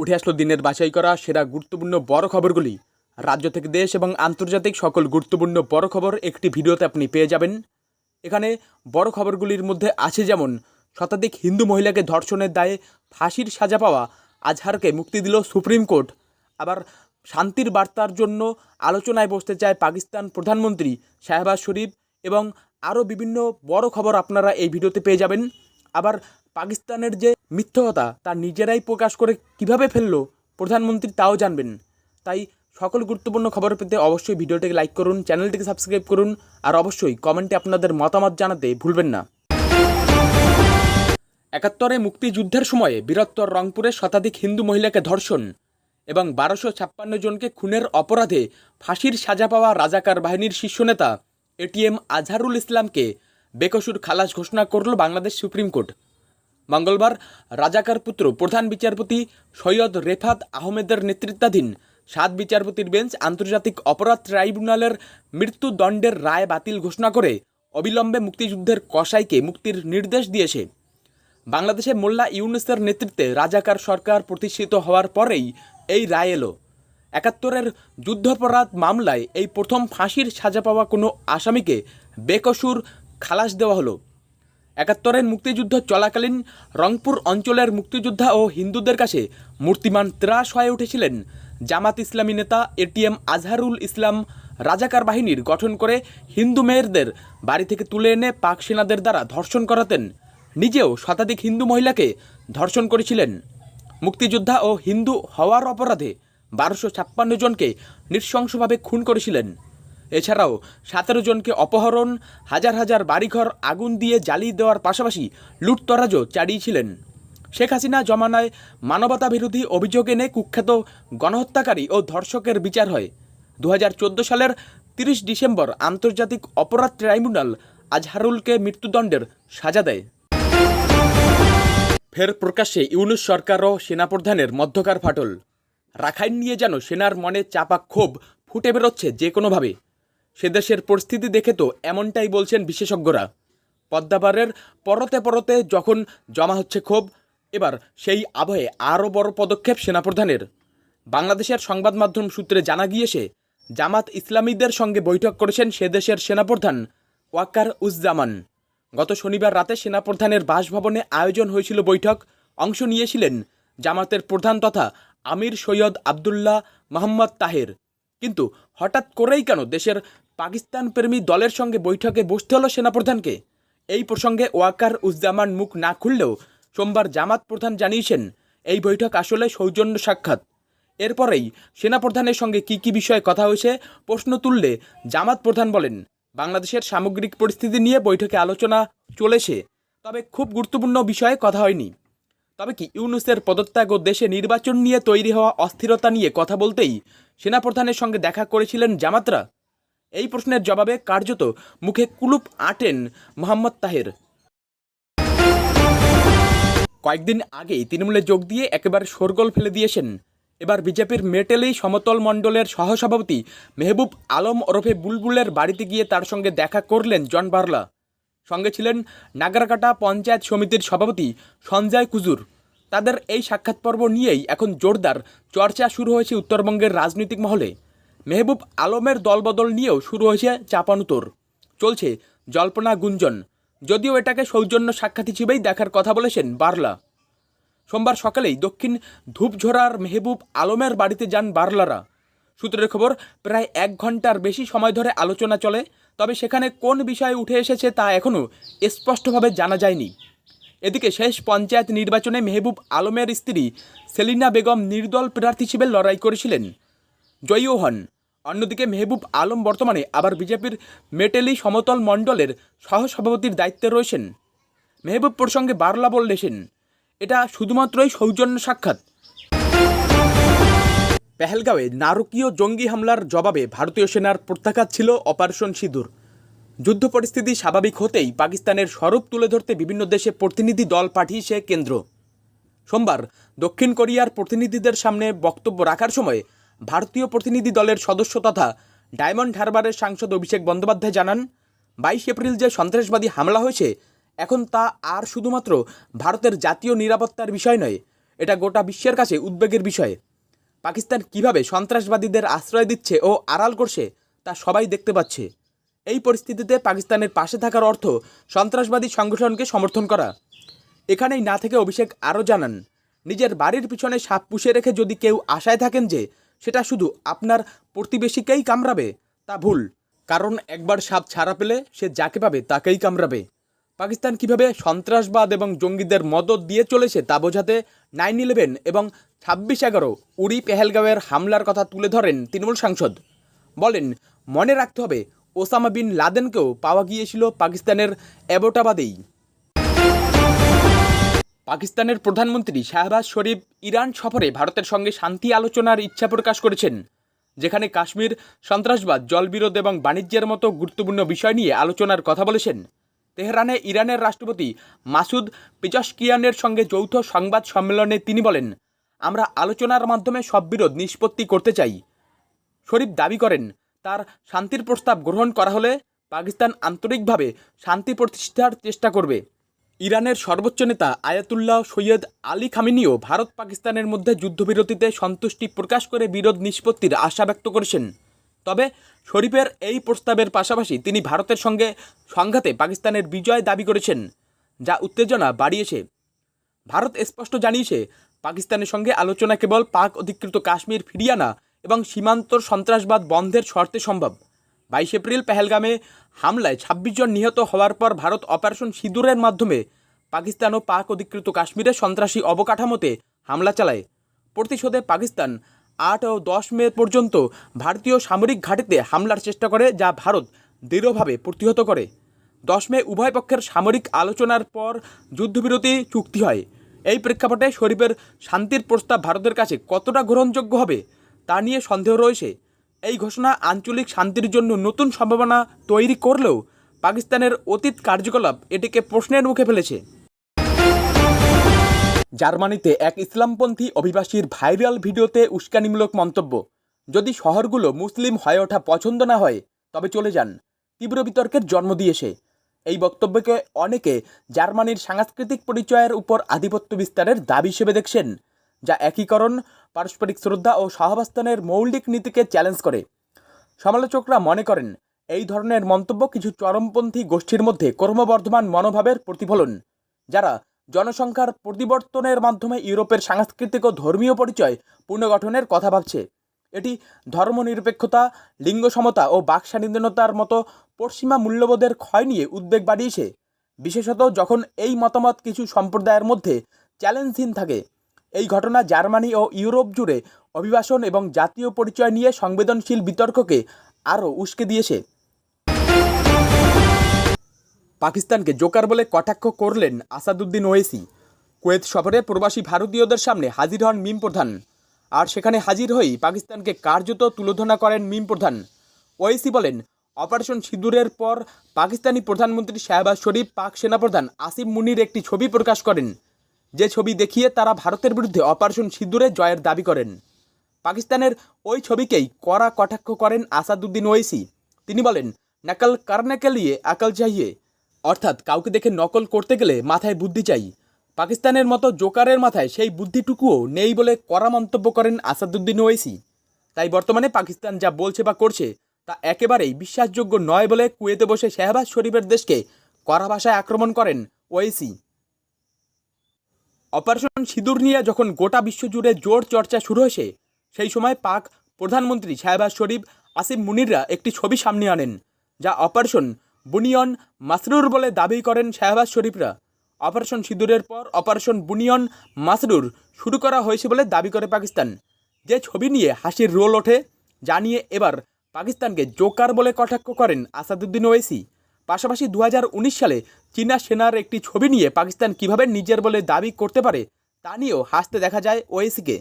উঠে আসলো দিনের বাছাই করা সেরা গুরুত্বপূর্ণ বড় খবরগুলি। রাজ্য থেকে দেশ এবং আন্তর্জাতিক সকল গুরুত্বপূর্ণ বড় খবর একটি ভিডিওতে আপনি পেয়ে যাবেন। এখানে বড় খবরগুলির মধ্যে আছে যেমন, শতাধিক হিন্দু মহিলাকে ধর্ষণের দায়ে ফাঁসির সাজা পাওয়া, আজহারকে মুক্তি দিল সুপ্রিম কোর্ট। আবার শান্তির বার্তার জন্য আলোচনায় বসতে চায় পাকিস্তান প্রধানমন্ত্রী শাহবাজ শরীফ এবং আরও বিভিন্ন বড় খবর আপনারা এই ভিডিওতে পেয়ে যাবেন। আবার পাকিস্তানের যে মিথ্যকতা তা নিজেরাই প্রকাশ করে কীভাবে ফেলল, প্রধানমন্ত্রী তাও জানবেন। তাই সকল গুরুত্বপূর্ণ খবর পেতে অবশ্যই ভিডিওটিকে লাইক করুন, চ্যানেলটিকে সাবস্ক্রাইব করুন, আর অবশ্যই কমেন্টে আপনাদের মতামত জানাতে ভুলবেন না। একাত্তরে মুক্তিযুদ্ধের সময়ে বীরত্তর রংপুরে শতাধিক হিন্দু মহিলাকে ধর্ষণ এবং বারোশো ছাপ্পান্ন জনকে খুনের অপরাধে ফাঁসির সাজা পাওয়া রাজাকার বাহিনীর শীর্ষ নেতা এটিএম আজহারুল ইসলামকে বেকসুর খালাস ঘোষণা করল বাংলাদেশ সুপ্রিম কোর্ট। মঙ্গলবার রাজাকার পুত্র প্রধান বিচারপতি সৈয়দ রেফাত আহমেদের নেতৃত্বাধীন সাত বিচারপতির বেঞ্চ আন্তর্জাতিক অপরাধ ট্রাইব্যুনালের মৃত্যুদণ্ডের রায় বাতিল ঘোষণা করে অবিলম্বে মুক্তিযুদ্ধের কসাইকে মুক্তির নির্দেশ দিয়েছে। বাংলাদেশে মোল্লা ইউনুসের নেতৃত্বে রাজাকার সরকার প্রতিষ্ঠিত হওয়ার পরেই এই রায় এলো। একাত্তরের যুদ্ধাপরাধ মামলায় এই প্রথম ফাঁসির সাজা পাওয়া কোনো আসামিকে বেকসুর খালাস দেওয়া হলো। একাত্তরের মুক্তিযুদ্ধ চলাকালীন রংপুর অঞ্চলের মুক্তিযোদ্ধা ও হিন্দুদের কাছে মূর্তিমান ত্রাস হয়ে উঠেছিলেন জামাত ইসলামী নেতা এটিএম আজহারুল ইসলাম রাজাকার বাহিনীর গঠন করে হিন্দু মেয়েরদের বাড়ি থেকে তুলে এনে পাক সেনাদের দ্বারা ধর্ষণ করাতেন। নিজেও শতাধিক হিন্দু মহিলাকে ধর্ষণ করেছিলেন। মুক্তিযোদ্ধা ও হিন্দু হওয়ার অপরাধে বারোশো ছাপ্পান্ন জনকে নৃশংসভাবে খুন করেছিলেন। এছাড়াও সতেরো জনকে অপহরণ, হাজার হাজার বাড়িঘর আগুন দিয়ে জ্বালিয়ে দেওয়ার পাশাপাশি লুটতরাজও চালিয়েছিলেন। শেখ হাসিনা জমানায় মানবতা বিরোধী অভিযোগ এনে কুখ্যাত গণহত্যাকারী ও ধর্ষকের বিচার হয়। দু হাজার চোদ্দ সালের তিরিশ ডিসেম্বর আন্তর্জাতিক অপরাধ ট্রাইব্যুনাল আজহারুলকে মৃত্যুদণ্ডের সাজা দেয়। ফের প্রকাশ্যে ইউনুস সরকার ও সেনাপ্রধানের মধ্যকার ফাটল। রাখাইন নিয়ে যেন সেনার মনে চাপা ক্ষোভ ফুটে বেরোচ্ছে যে কোনোভাবে। সে দেশের পরিস্থিতি দেখে তো এমনটাই বলছেন বিশেষজ্ঞরা। পদ্মাবারের পরতে পরতে যখন জমা হচ্ছে ক্ষোভ, এবার সেই আবহে আরও বড় পদক্ষেপ সেনাপ্রধানের। বাংলাদেশের সংবাদ মাধ্যম সূত্রে জানা গিয়েছে, জামাত ইসলামীদের সঙ্গে বৈঠক করেছেন সে দেশের সেনাপ্রধান ওয়াকার উজ্জামান। গত শনিবার রাতে সেনাপ্রধানের বাসভবনে আয়োজন হয়েছিল বৈঠক। অংশ নিয়েছিলেন জামাতের প্রধান তথা আমির সৈয়দ আবদুল্লাহ মোহাম্মদ তাহের। কিন্তু হঠাৎ করেই কেন দেশের পাকিস্তান প্রেমী দলের সঙ্গে বৈঠকে বসতে হলো সেনাপ্রধানকে? এই প্রসঙ্গে ওয়াকার উজ্জামান মুখ না খুললেও সোমবার জামাত প্রধান জানিয়েছেন, এই বৈঠক আসলে সৌজন্য সাক্ষাৎ। এরপরেই সেনাপ্রধানের সঙ্গে কি কি বিষয়ে কথা হয়েছে প্রশ্ন তুললে জামাত প্রধান বলেন, বাংলাদেশের সামগ্রিক পরিস্থিতি নিয়ে বৈঠকে আলোচনা চলেছে, তবে খুব গুরুত্বপূর্ণ বিষয়ে কথা হয়নি। তবে কি ইউনুসের পদত্যাগ ও দেশে নির্বাচন নিয়ে তৈরি হওয়া অস্থিরতা নিয়ে কথা বলতেই সেনাপ্রধানের সঙ্গে দেখা করেছিলেন জামাতরা? এই প্রশ্নের জবাবে কার্যত মুখে কুলুপ আটেন মোহাম্মদ তাহের। কয়েকদিন আগেই তৃণমূলে যোগ দিয়ে একেবারে শোরগোল ফেলে দিয়েছেন। এবার বিজেপির মেটেলেই সমতল মণ্ডলের সহসভাপতি মেহবুব আলম ওরফে বুলবুলের বাড়িতে গিয়ে তার সঙ্গে দেখা করলেন জন বার্লা। সঙ্গে ছিলেন নাগারকাটা পঞ্চায়েত সমিতির সভাপতি সঞ্জয় কুজুর। তাদের এই সাক্ষাৎ পর্ব নিয়েই এখন জোরদার চর্চা শুরু হয়েছে উত্তরবঙ্গের রাজনৈতিক মহলে। মেহবুব আলমের দলবদল নিয়েও শুরু হয়েছে চাপানুতোর। চলছে জল্পনা গুঞ্জন। যদিও এটাকে সৌজন্য সাক্ষাৎ হিসেবেই দেখার কথা বলেছেন বার্লা। সোমবার সকালেই দক্ষিণ ধূপঝোড়ার মেহবুব আলমের বাড়িতে যান বার্লারা। সূত্রের খবর, প্রায় এক ঘণ্টার বেশি সময় ধরে আলোচনা চলে তবে সেখানে কোন বিষয় উঠে এসেছে তা এখনও স্পষ্টভাবে জানা যায়নি। এদিকে শেষ পঞ্চায়েত নির্বাচনে মেহবুব আলমের স্ত্রী সেলিনা বেগম নির্দল প্রার্থী হিসেবে লড়াই করেছিলেন। জয়ীও হন। অন্যদিকে মেহবুব আলম বর্তমানে আবার বিজেপির মেটেলি সমতল মণ্ডলের সহসভাপতির দায়িত্বে রয়েছেন। মেহবুব প্রসঙ্গে বারলা বললেছেন, এটা শুধুমাত্রই সৌজন্য সাক্ষাৎ। পেহেলগাঁওয়ে নারকীয় জঙ্গি হামলার জবাবে ভারতীয় সেনার প্রত্যাঘাত ছিল অপারেশন সিঁদুর। যুদ্ধ পরিস্থিতি স্বাভাবিক হতেই পাকিস্তানের স্বরূপ তুলে ধরতে বিভিন্ন দেশে প্রতিনিধি দল পাঠিয়েছে কেন্দ্র। সোমবার দক্ষিণ কোরিয়ার প্রতিনিধিদের সামনে বক্তব্য রাখার সময় ভারতীয় প্রতিনিধি দলের সদস্য তথা ডায়মন্ড হারবারের সাংসদ অভিষেক বন্দ্যোপাধ্যায় জানান, বাইশ এপ্রিল যে সন্ত্রাসবাদী হামলা হয়েছে, এখন তা আর শুধুমাত্র ভারতের জাতীয় নিরাপত্তার বিষয় নয়, এটা গোটা বিশ্বের কাছে উদ্বেগের বিষয়। পাকিস্তান কীভাবে সন্ত্রাসবাদীদের আশ্রয় দিচ্ছে ও আড়াল করছে, তা সবাই দেখতে পাচ্ছে। এই পরিস্থিতিতে পাকিস্তানের পাশে থাকার অর্থ সন্ত্রাসবাদী সংগঠনকে সমর্থন করা। এখানেই না থেকে অভিষেক আরও জানান, নিজের বাড়ির পিছনে সাপ পুষে রেখে যদি কেউ আশায় থাকেন যে সেটা শুধু আপনার প্রতিবেশীকেই কামড়াবে, তা ভুল। কারণ একবার সাপ ছাড়া পেলে সে যাকে পাবে তাকেই কামড়াবে। পাকিস্তান কীভাবে সন্ত্রাসবাদ এবং জঙ্গিদের মদত দিয়ে চলেছে তা বোঝাতে নাইন ইলেভেন এবং ছাব্বিশ এগারো উড়ি পেহেলগাঁওয়ের হামলার কথা তুলে ধরেন তৃণমূল সাংসদ। বলেন, মনে রাখতে হবে, ওসামা বিন লাদেনকেও পাওয়া গিয়েছিল পাকিস্তানের অ্যাবোটাবাদেই। পাকিস্তানের প্রধানমন্ত্রী শাহবাজ শরীফ ইরান সফরে ভারতের সঙ্গে শান্তি আলোচনার ইচ্ছা প্রকাশ করেছেন, যেখানে কাশ্মীর সন্ত্রাসবাদ, জলবিরোধ এবং বাণিজ্যের মতো গুরুত্বপূর্ণ বিষয় নিয়ে আলোচনার কথা বলেছেন। তেহরানে ইরানের রাষ্ট্রপতি মাসুদ পেজশকিয়ানের সঙ্গে যৌথ সংবাদ সম্মেলনে তিনি বলেন, আমরা আলোচনার মাধ্যমে সব বিরোধ নিষ্পত্তি করতে চাই। শরীফ দাবি করেন, তার শান্তির প্রস্তাব গ্রহণ করা হলে পাকিস্তান আন্তরিকভাবে শান্তি প্রতিষ্ঠার চেষ্টা করবে। ইরানের সর্বোচ্চ নেতা আয়াতুল্লাহ সৈয়দ আলী খামিনিও ভারত পাকিস্তানের মধ্যে যুদ্ধবিরতিতে সন্তুষ্টি প্রকাশ করে বিরোধ নিষ্পত্তির আশা ব্যক্ত করেছেন। তবে শরীফের এই প্রস্তাবের পাশাপাশি তিনি ভারতের সঙ্গে সংঘাতে পাকিস্তানের বিজয় দাবি করেছেন, যা উত্তেজনা বাড়িয়েছে। ভারত স্পষ্ট জানিয়েছে, পাকিস্তানের সঙ্গে আলোচনা কেবল পাক অধিকৃত কাশ্মীর ফিরিয়ে আনা এবং সীমান্তর সন্ত্রাসবাদ বন্ধের শর্তে সম্ভব। বাইশ এপ্রিল পেহেলগামে হামলায় ছাব্বিশ জন নিহত হওয়ার পর ভারত অপারেশন সিঁদুরের মাধ্যমে পাকিস্তান ও পাক অধিকৃত কাশ্মীরে সন্ত্রাসী অবকাঠামোতে হামলা চালায়। প্রতিশোধে পাকিস্তান আট ও দশ মে পর্যন্ত ভারতীয় সামরিক ঘাঁটিতে হামলার চেষ্টা করে, যা ভারত দৃঢ়ভাবে প্রতিহত করে। দশ মে উভয় পক্ষের সামরিক আলোচনার পর যুদ্ধবিরতি চুক্তি হয়। এই প্রেক্ষাপটে শরীফের শান্তির প্রস্তাব ভারতের কাছে কতটা গ্রহণযোগ্য হবে, তা নিয়ে সন্দেহ রয়েছে। এই ঘোষণা আঞ্চলিক শান্তির জন্য নতুন সম্ভাবনা তৈরি করলেও পাকিস্তানের অতীত কার্যকলাপ এটিকে প্রশ্নের মুখে ফেলেছে। জার্মানিতে এক ইসলামপন্থী অভিবাসীর ভাইরাল ভিডিওতে উস্কানিমূলক মন্তব্য। যদি শহরগুলো মুসলিম হয়ে ওঠা পছন্দ না হয়, তবে চলে যান। তীব্র বিতর্কের জন্ম দিয়েছে। এই বক্তব্যকে অনেকে জার্মানির সাংস্কৃতিক পরিচয়ের উপর আধিপত্য বিস্তারের দাবি হিসেবে দেখছেন, যা একীকরণ, পারস্পরিক শ্রদ্ধা ও সহাবস্থানের মৌলিক নীতিকে চ্যালেঞ্জ করে। সমালোচকরা মনে করেন, এই ধরনের মন্তব্য কিছু চরমপন্থী গোষ্ঠীর মধ্যে ক্রমবর্ধমান মনোভাবের প্রতিফলন, যারা জনসংখ্যার পরিবর্তনের মাধ্যমে ইউরোপের সাংস্কৃতিক ও ধর্মীয় পরিচয় পুনর্গঠনের কথা ভাবছে। এটি ধর্মনিরপেক্ষতা, লিঙ্গ সমতা ও বাক স্বাধীনতার মতো পশ্চিমা মূল্যবোধের ক্ষয় নিয়ে উদ্বেগ বাড়িয়েছে। বিশেষত যখন এই মতামত কিছু সম্প্রদায়ের মধ্যে চ্যালেঞ্জহীন থাকে, এই ঘটনা জার্মানি ও ইউরোপ জুড়ে অভিবাসন এবং জাতীয় পরিচয় নিয়ে সংবেদনশীল বিতর্ককে আরও উস্কে দিয়েছে। পাকিস্তানকে জোকার বলে কটাক্ষ করলেন আসাদুদ্দিন ওয়েসি। কুয়েত সফরে প্রবাসী ভারতীয়দের সামনে হাজির হন মিম প্রধান। আর সেখানে হাজির হয়েই পাকিস্তানকে কার্যত তুলোধনা করেন মিম প্রধান। ওয়েসি বলেন, অপারেশন সিঁদুরের পর পাকিস্তানি প্রধানমন্ত্রী শাহবাজ শরীফ, পাক সেনাপ্রধান আসিফ মুনির একটি ছবি প্রকাশ করেন। যে ছবি দেখিয়ে তারা ভারতের বিরুদ্ধে অপারেশন সিঁদুরে জয়ের দাবি করেন। পাকিস্তানের ওই ছবিকেই কড়া কটাক্ষ করেন আসাদুদ্দিন ওয়েসি। তিনি বলেন, নকল করনে কে লিয়ে আকল চাইয়ে অর্থাৎ কাউকে দেখে নকল করতে গেলে মাথায় বুদ্ধি চাই। পাকিস্তানের মতো জোকারের মাথায় সেই বুদ্ধিটুকুও নেই বলে কড়া মন্তব্য করেন আসাদুদ্দিন ওয়েসি। তাই বর্তমানে পাকিস্তান যা বলছে বা করছে, তা একেবারেই বিশ্বাসযোগ্য নয় বলে কুয়েতে বসে শেহবাজ শরীফের দেশকে কড়া ভাষায় আক্রমণ করেন ওয়েসি। অপারেশন সিঁদুর নিয়ে যখন গোটা বিশ্বজুড়ে জোর চর্চা শুরু হয়েছে, সেই সময় পাক প্রধানমন্ত্রী শাহবাজ শরীফ, আসিফ মুনিররা একটি ছবি সামনে আনেন, যা অপারেশন বুনিয়ন মাসরুর বলে দাবি করেন শাহবাজ শরীফরা। অপারেশন সিঁদুরের পর অপারেশন বুনিয়ন মাসরুর শুরু করা হয়েছে বলে দাবি করে পাকিস্তান। যে ছবি নিয়ে হাসির রোল ওঠে, যা নিয়ে এবার পাকিস্তানকে জোকার বলে কটাক্ষ করেন আসাদুদ্দিন ওয়েসি। পাশাপাশি দু হাজার উনিশ সালে চীনা সেনার একটি ছবি নিয়ে পাকিস্তান কীভাবে নিজের বলে দাবি করতে পারে, তা নিয়েও হাসতে দেখা যায় ওয়েসিকে।